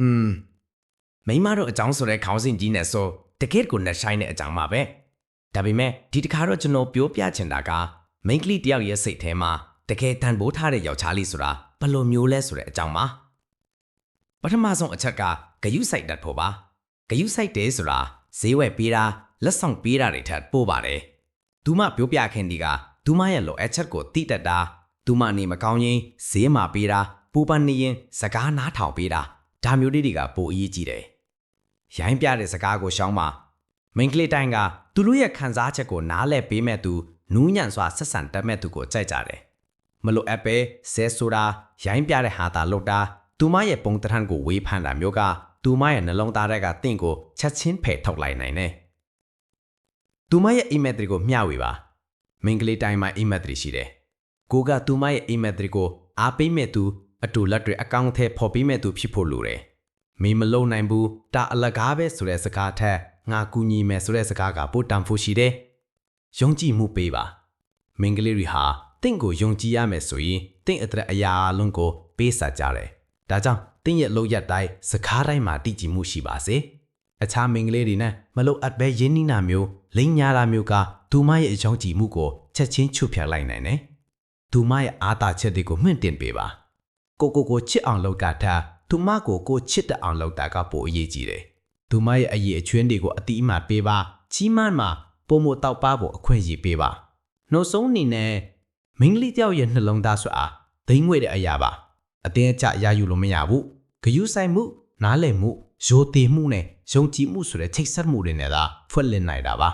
อืมမိန်းမတို့အကြောင်းဆိုတဲ့ခေါင်းစဉ်ကြီးနဲ့ဆိုတကယ့်ကိုနှက်ဆိုင်တဲ့အကြောင်းပါပဲဒါပေမဲ့ဒီတစ်ခါတော့ကျွန်တော်ပြောပြချင်တာကမိန်းကလေးတယောက်ရဲ့စိတ်ထဲမှာတကယ်တန်ဖိုးထားတဲ့ယောက်ျားလေးဆိုတာဘယ်လိုမျိုးလဲဆိုတဲ့အကြောင်းပါပထမဆုံးအချက်ကဂယုစိုက်တတ်ဖို့ပါဂယုစိုက်တယ်ဆိုတာဈေးဝယ်ပေးတာလက်ဆောင်ပေးတာတွေထက်ပိုပါတယ်သူမပြောပြခင်ဒီကသူမရဲ့လိုအပ်ချက်ကိုတိတက်တာသူမနေမကောင်းရင်ဈေးမှာပေးတာပူပန်နေရင်စကားနားထောင်ပေးတာ ဒါမျိုးလေးတွေကပိုအရေးကြီးတယ်ရိုင်းပြတဲ့စကားကိုရှောင်းပါမိန်းကလေးတိုင်းကသူတို့ရဲ့ခံစားချက်ကိုနားလည်ပေးမဲ့သူနူးညံ့စွာဆက်ဆံတတ်မဲ့သူကိုကြိုက်ကြတယ်မလို့အပ်ပဲဆဲဆိုတာရိုင်းပြတဲ့ဟာတာလောက်တာသူမရဲ့ပုံတထန်ကိုဝေးဖန်တာမျိုးကသူမရဲ့နှလုံးသားထဲကတင့်ကိုချက်ချင်းဖယ်ထုတ်လိုက်နိုင်တယ်သူမရဲ့အိမ်မက်တွေကိုမျှဝေပါမိန်းကလေးတိုင်းမှာအိမ်မက်တွေရှိတယ်ကိုကသူမရဲ့အိမ်မက်တွေကိုအားပေးမဲ့သူ အတူလက်တွေအကောင့်ထဲပေါ်ပေးမဲ့သူဖြစ်ဖို့လိုတယ်မင်းမလုံနိုင်ဘူးတာအလကားပဲဆိုတဲ့စကားထက်ငါကူညီမယ်ဆိုတဲ့စကားကပိုတန်ဖို့ရှိတယ်။ယုံကြည်မှုပေးပါ။မင်္ဂလေးတွေဟာတင့်ကိုယုံကြည်ရမယ်ဆိုရင်တင့်အတရအရာအလုံးကိုပေးစာကြတယ်။ဒါကြောင့်တင့်ရဲ့လောက်ရတိုင်းစကားတိုင်းမှာတည်ကြည်မှုရှိပါစေ။အခြားမင်္ဂလေးတွေနဲ့မလို့အပ်ပဲရင်းနှီးနာမျိုးလိမ့်ညာတာမျိုးကသူမရဲ့အယုံကြည်မှုကိုချက်ချင်းချွတ်ဖြတ်လိုက်နိုင်တယ်။သူမရဲ့အားသာချက်တွေကိုမှင့်တင်ပေးပါ။ ကိုကိုကိုချစ်အောင်လုပ်တာထားသူမကိုကိုချစ်တတ်အောင်လုပ်တာကပိုအရေးကြီးတယ်။သူမရဲ့အရေးအချွင်းတွေကိုအတိအမှပေးပါကြီးမန်းမှာပုံမတောက်ပါဖို့အခွင့်အရေးပေးပါ။နှုတ်ဆုံးအနေနဲ့မင်းကလေးတယောက်ရဲ့နှလုံးသားဆွအားဒိမ့်ငွေတဲ့အရာပါ။အတင်းအကျရယူလို့မရဘူး။ဂယုဆိုင်မှုနားလည်မှုရိုသေမှုနဲ့ယုံကြည်မှုဆိုတဲ့ချိတ်ဆက်မှုတွေနဲ့သာဖွက်လင့်နိုင်တာပါ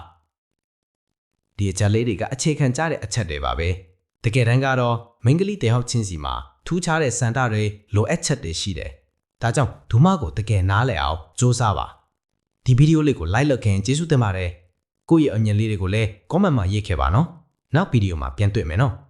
။ဒီအချက်လေးတွေကအခြေခံကြတဲ့အချက်တွေပါပဲ။တကယ်တမ်းကတော့မိန်းကလေးတယောက်ချင်းစီမှာ ထူးခြားတဲ့စံတာတွေလိုအပ်ချက်တွေရှိတယ်။ဒါကြောင့်ဒုမကိုတကယ်နားလည်အောင်စူးစမ်းပါ။ဒီဗီဒီယိုလေးကို like လုပ်ခင်ကျေးဇူးတင်ပါတယ်။ကိုယ့်ရဲ့အမြင်လေးတွေကိုလည်း comment မှာရေးခဲ့ပါနော်။နောက်ဗီဒီယိုမှာပြန်တွေ့မယ်နော်။